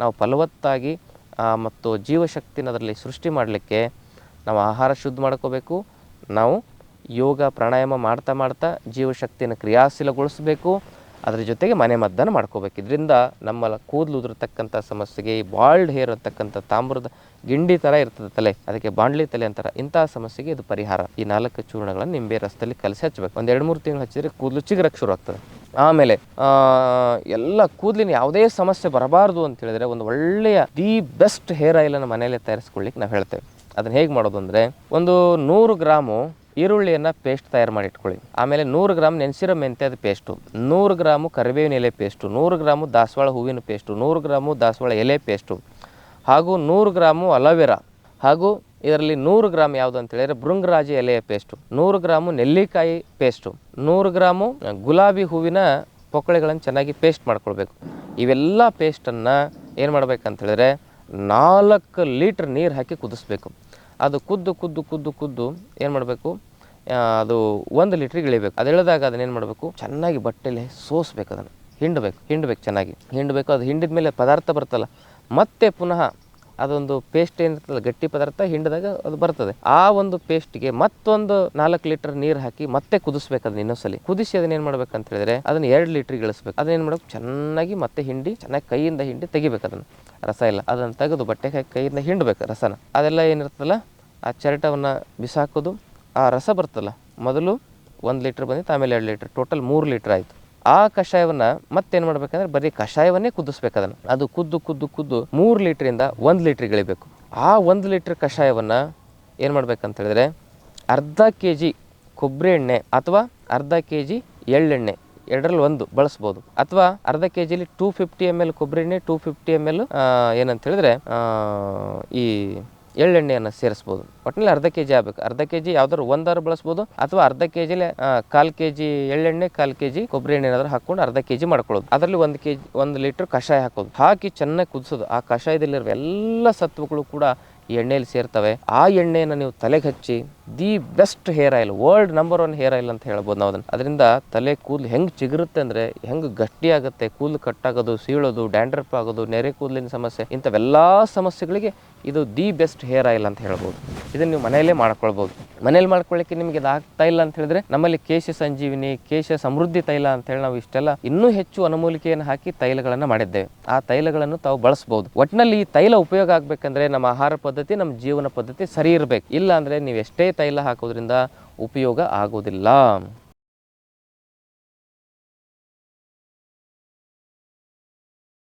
ನಾವು ಫಲವತ್ತಾಗಿ ಮತ್ತು ಜೀವಶಕ್ತಿನ ಅದರಲ್ಲಿ ಸೃಷ್ಟಿ ಮಾಡಲಿಕ್ಕೆ ನಾವು ಆಹಾರ ಶುದ್ಧ ಮಾಡ್ಕೋಬೇಕು. ನಾವು ಯೋಗ, ಪ್ರಾಣಾಯಾಮ ಮಾಡ್ತಾ ಮಾಡ್ತಾ ಜೀವಶಕ್ತಿಯನ್ನು ಕ್ರಿಯಾಶೀಲಗೊಳಿಸಬೇಕು. ಅದರ ಜೊತೆಗೆ ಮನೆ ಮದ್ದನ್ನು ಮಾಡ್ಕೋಬೇಕು. ಇದರಿಂದ ನಮ್ಮ ಕೂದಲು ಉದುರತಕ್ಕಂಥ ಸಮಸ್ಯೆಗೆ, ಈ ಬಾಲ್ಡ್ ಹೇರ್ ಅಂತಕ್ಕಂಥ ತಾಮ್ರದ ಗಿಂಡಿ ಥರ ಇರ್ತದೆ ತಲೆ, ಅದಕ್ಕೆ ಬಾಂಡ್ಲಿ ತಲೆ ಅಂತಾರೆ. ಇಂತಹ ಸಮಸ್ಯೆಗೆ ಇದು ಪರಿಹಾರ. ಈ ನಾಲ್ಕು ಚೂರ್ಣಗಳನ್ನು ನಿಂಬೆ ರಸದಲ್ಲಿ ಕಲಸಿ ಹಚ್ಚಬೇಕು. ಒಂದು ಎರಡು ಮೂರು ತಿಂಗಳು ಹಚ್ಚಿದ್ರೆ ಕೂದಲು ಚಿಗರಕ್ಕೆ ಶುರು ಆಗ್ತದೆ ಆಮೇಲೆ ಎಲ್ಲ ಕೂದಲಿನ ಯಾವುದೇ ಸಮಸ್ಯೆ ಬರಬಾರ್ದು ಅಂತ ಹೇಳಿದ್ರೆ ಒಂದು ಒಳ್ಳೆಯ ದಿ ಬೆಸ್ಟ್ ಹೇರ್ ಆಯಿಲನ್ನು ಮನೆಯಲ್ಲೇ ತಯಾರಿಸ್ಕೊಳ್ಳಿಕ್ಕೆ ನಾವು ಹೇಳ್ತೇವೆ. ಅದನ್ನ ಹೇಗೆ ಮಾಡೋದು ಅಂದರೆ, ಒಂದು ನೂರು ಗ್ರಾಮು ಈರುಳ್ಳಿಯನ್ನು ಪೇಸ್ಟ್ ತಯಾರು ಮಾಡಿ ಇಟ್ಕೊಳ್ಳಿ. ಆಮೇಲೆ ನೂರು ಗ್ರಾಮ್ ನೆನೆಸಿರೋ ಮೆಂತ್ಯದ ಪೇಸ್ಟು, ನೂರು ಗ್ರಾಮು ಕರಿಬೇವಿನ ಎಲೆ ಪೇಸ್ಟು, ನೂರು ಗ್ರಾಮು ದಾಸವಾಳ ಹೂವಿನ ಪೇಸ್ಟು, ನೂರು ಗ್ರಾಮು ದಾಸವಾಳ ಎಲೆ ಪೇಸ್ಟು, ಹಾಗೂ ನೂರು ಗ್ರಾಮು ಅಲೋವೆರಾ ಹಾಗೂ ಇದರಲ್ಲಿ ನೂರು ಗ್ರಾಮ್ ಯಾವುದು ಅಂತ ಹೇಳಿದ್ರೆ ಭೃಂಗರಾಜ ಎಲೆಯ ಪೇಸ್ಟು. ನೂರು ಗ್ರಾಮು ನೆಲ್ಲಿಕಾಯಿ ಪೇಸ್ಟು. ನೂರು ಗ್ರಾಮು ಗುಲಾಬಿ ಹೂವಿನ ಪೊಕ್ಕಳೆಗಳನ್ನು ಚೆನ್ನಾಗಿ ಪೇಸ್ಟ್ ಮಾಡ್ಕೊಳ್ಬೇಕು. ಇವೆಲ್ಲ ಪೇಸ್ಟನ್ನು ಏನು ಮಾಡ್ಬೇಕಂತ ಹೇಳಿದ್ರೆ ನಾಲ್ಕು ಲೀಟ್ರ್ ನೀರು ಹಾಕಿ ಕುದಿಸ್ಬೇಕು. ಅದು ಕುದ್ದು ಕುದ್ದು ಕುದ್ದು ಕುದ್ದು ಏನು ಮಾಡಬೇಕು? ಅದು ಒಂದು ಲೀಟ್ರಿಗೆ ಇಳಿಬೇಕು. ಅದು ಇಳಿದಾಗ ಅದನ್ನ ಏನು ಮಾಡಬೇಕು? ಚೆನ್ನಾಗಿ ಬಟ್ಟೆಲಿ ಸೋಸ್ಬೇಕು ಅದನ್ನು. ಹಿಂಡಬೇಕು ಹಿಂಡಬೇಕು ಚೆನ್ನಾಗಿ. ಹಿಂಡಬೇಕು, ಅದು ಹಿಂಡಿದ ಮೇಲೆ ಪದಾರ್ಥ ಬರ್ತಲ್ಲ. ಮತ್ತೆ ಪುನಃ ಅದೊಂದು ಪೇಸ್ಟ್ ಏನಿರ್ತದೆ ಗಟ್ಟಿ ಪದಾರ್ಥ ಹಿಂಡಿದಾಗ ಅದು ಬರ್ತದೆ. ಆ ಒಂದು ಪೇಸ್ಟ್ಗೆ ಮತ್ತೊಂದು ನಾಲ್ಕು ಲೀಟರ್ ನೀರು ಹಾಕಿ ಮತ್ತೆ ಕುದಿಸ್ಬೇಕು ಅದನ್ನ ಇನ್ನೊಂದ್ಸಲಿ. ಕುದಿಸಿ ಅದನ್ನ ಏನು ಅಂತ ಹೇಳಿದ್ರೆ ಅದನ್ನ ಎರಡು ಲೀಟರ್ ಗಳಿಸ್ಬೇಕು ಅದನ್ನ ಏನು ಮಾಡ್ಬೇಕು? ಚೆನ್ನಾಗಿ ಮತ್ತೆ ಹಿಂಡಿ, ಚೆನ್ನಾಗಿ ಕೈಯಿಂದ ಹಿಂಡಿ ತೆಗಿಬೇಕು ಅದನ್ನು. ರಸ ಇಲ್ಲ. ಅದನ್ನು ತೆಗೆದು ಬಟ್ಟೆ ಹಾಕಿ ಕೈಯಿಂದ ಹಿಂಡ್ಬೇಕು ರಸನ. ಅದೆಲ್ಲ ಏನಿರ್ತಲ್ಲ ಆ ಚರಟವನ್ನು ಬಿಸಾಕೋದು. ಆ ರಸ ಬರ್ತಲ್ಲ ಮೊದಲು ಒಂದು ಲೀಟ್ರ್ ಬಂದಿತ್ತು, ಆಮೇಲೆ ಎರಡು ಲೀಟ್ರ್ ಟೋಟಲ್ ಮೂರು ಲೀಟ್ರ್ ಆಯಿತು. ಆ ಕಷಾಯವನ್ನು ಮತ್ತೇನು ಮಾಡ್ಬೇಕಂದ್ರೆ ಬರೀ ಕಷಾಯವನ್ನೇ ಕುದಿಸ್ಬೇಕು ಅದನ್ನು. ಅದು ಕುದ್ದು ಕುದ್ದು ಕುದ್ದು ಮೂರು ಲೀಟ್ರಿಂದ ಒಂದು ಲೀಟ್ರಿಗೆ ಇಳಿಬೇಕು. ಆ ಒಂದು ಲೀಟ್ರ್ ಕಷಾಯವನ್ನು ಏನು ಮಾಡ್ಬೇಕಂತ ಹೇಳಿದ್ರೆ ಅರ್ಧ ಕೆ ಜಿ ಕೊಬ್ಬರಿ ಎಣ್ಣೆ ಅಥವಾ ಅರ್ಧ ಕೆ ಜಿ ಎಳ್ಳೆಣ್ಣೆ ಎರಡರಲ್ಲಿ ಒಂದು ಬಳಸ್ಬೋದು. ಅಥವಾ ಅರ್ಧ ಕೆ ಜಿಲಿ ಟೂ ಫಿಫ್ಟಿ ಎಂ ಎಲ್ ಕೊಬ್ಬರಿ ಎಣ್ಣೆ ಟೂ ಫಿಫ್ಟಿ ಎಂ ಎಲ್ ಏನಂತ ಹೇಳಿದ್ರೆ ಈ ಎಳ್ಳೆಣ್ಣೆಯನ್ನು ಸೇರಿಸ್ಬೋದು. ಒಟ್ಟಿನಲ್ಲಿ ಅರ್ಧ ಕೆ ಜಿ ಆಗಬೇಕು. ಅರ್ಧ ಕೆ ಜಿ ಯಾವ್ದಾದ್ರು ಒಂದಾದ್ರು ಬಳಸ್ಬೋದು. ಅಥವಾ ಅರ್ಧ ಕೆ ಜಿಲೆ ಕಾಲು ಕೆ ಜಿ ಎಳ್ಳೆಣ್ಣೆ, ಕಾಲು ಕೆ ಜಿ ಕೊಬ್ಬರಿ ಎಣ್ಣೆ ಏನಾದರೂ ಹಾಕೊಂಡು ಅರ್ಧ ಕೆ ಜಿ ಮಾಡ್ಕೊಳ್ಳೋದು. ಅದರಲ್ಲಿ ಒಂದು ಕೆ ಜಿ ಒಂದು ಲೀಟ್ರ್ ಕಷಾಯ ಹಾಕೋದು. ಹಾಕಿ ಚೆನ್ನಾಗಿ ಕುದಿಸೋದು. ಆ ಕಷಾಯದಲ್ಲಿರುವ ಎಲ್ಲ ಸತ್ವಗಳು ಕೂಡ ಎಣ್ಣೆಯಲ್ಲಿ ಸೇರ್ತವೆ. ಆ ಎಣ್ಣೆಯನ್ನು ನೀವು ತಲೆಗೆ ಹಚ್ಚಿ, the best hair oil, world number one hair oil ಅಂತ ಹೇಳ್ಬೋದು ನಾವು ಅದನ್ನು. ಅದರಿಂದ ತಲೆ ಕೂದಲು ಹೆಂಗೆ ಚಿಗುರುತ್ತೆ ಅಂದರೆ, ಹೆಂಗೆ ಗಟ್ಟಿ ಆಗುತ್ತೆ ಕೂದಲು ಕಟ್ಟಾಗೋದು ಸೀಳೋದು, ಡ್ಯಾಂಡ್ರಪ್ ಆಗೋದು, ನೆರೆ ಕೂದಲಿನ ಸಮಸ್ಯೆ, ಇಂಥವೆಲ್ಲ ಸಮಸ್ಯೆಗಳಿಗೆ ಇದು ದಿ ಬೆಸ್ಟ್ ಹೇರ್ ಆಯಿಲ್ ಅಂತ ಹೇಳ್ಬೋದು. ಇದನ್ನು ನೀವು ಮನೆಯಲ್ಲೇ ಮಾಡ್ಕೊಳ್ಬೋದು. ಮನೇಲಿ ಮಾಡ್ಕೊಳ್ಳಿಕ್ಕೆ ನಿಮಗೆ ಇದು ಆಗ್ತಾ ಇಲ್ಲ ಅಂತ ಹೇಳಿದ್ರೆ ನಮ್ಮಲ್ಲಿ ಕೇಶ ಸಂಜೀವಿನಿ, ಕೇಶ ಸಮೃದ್ಧಿ ತೈಲ ಅಂತ ಹೇಳಿ ನಾವು ಇಷ್ಟೆಲ್ಲ ಇನ್ನೂ ಹೆಚ್ಚು ಅನುಮೂಲಿಕೆಯನ್ನು ಹಾಕಿ ತೈಲಗಳನ್ನು ಮಾಡಿದ್ದೇವೆ. ಆ ತೈಲಗಳನ್ನು ತಾವು ಬಳಸ್ಬೋದು. ಒಟ್ಟಿನಲ್ಲಿ ಈ ತೈಲ ಉಪಯೋಗ ಆಗಬೇಕಂದ್ರೆ ನಮ್ಮ ಆಹಾರ ಪದ್ಧತಿ, ನಮ್ಮ ಜೀವನ ಪದ್ಧತಿ ಸರಿ ಇರಬೇಕು. ಇಲ್ಲ ಅಂದರೆ ನೀವು ಎಷ್ಟೇ ತೈಲ ಹಾಕೋದ್ರಿಂದ ಉಪಯೋಗ ಆಗೋದಿಲ್ಲ.